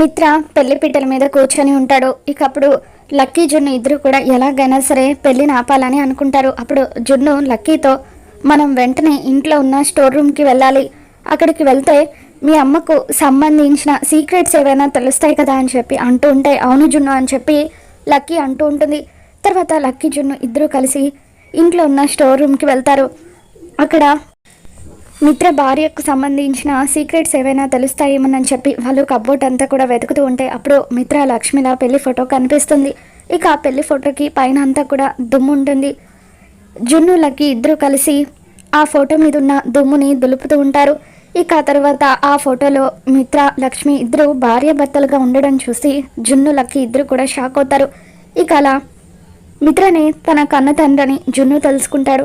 మిత్ర పెళ్ళి పీటల మీద కూర్చొని ఉంటాడు. ఇక అప్పుడు లక్కీ జున్ను ఇద్దరు కూడా ఎలాగైనా సరే పెళ్ళిని ఆపాలని అనుకుంటారు. అప్పుడు జున్ను లక్కీతో మనం వెంటనే ఇంట్లో ఉన్న స్టోర్ రూమ్కి వెళ్ళాలి. అక్కడికి వెళ్తే మీ అమ్మకు సంబంధించిన సీక్రెట్స్ ఏవైనా తెలుస్తాయి కదా అని చెప్పి అంటూ ఉంటే అవును జున్ను అని చెప్పి లక్కీ అంటూ ఉంటుంది. తర్వాత లక్కీ జున్ను ఇద్దరు కలిసి ఇంట్లో ఉన్న స్టోర్ రూమ్కి వెళ్తారు. అక్కడ మిత్ర భార్యకు సంబంధించిన సీక్రెట్స్ ఏవైనా తెలుస్తాయేమోనని చెప్పి వాళ్ళు కబోర్డ్ అంతా కూడా వెతుకుతూ ఉంటే అప్పుడు మిత్ర లక్ష్మిల పెళ్ళి ఫోటో కనిపిస్తుంది. ఇక ఆ పెళ్ళి ఫోటోకి పైన అంతా కూడా దుమ్ము ఉంటుంది. జున్నులకి ఇద్దరు కలిసి ఆ ఫోటో మీద ఉన్న దుమ్ముని దులుపుతూ ఉంటారు. ఇక ఆ తర్వాత ఆ ఫోటోలో మిత్ర లక్ష్మి ఇద్దరు భార్య భర్తలుగా ఉండడం చూసి జున్నులకి ఇద్దరు కూడా షాక్ అవుతారు. ఇక అలా మిత్రనే తన కన్న తండ్రని జున్ను తెలుసుకుంటాడు.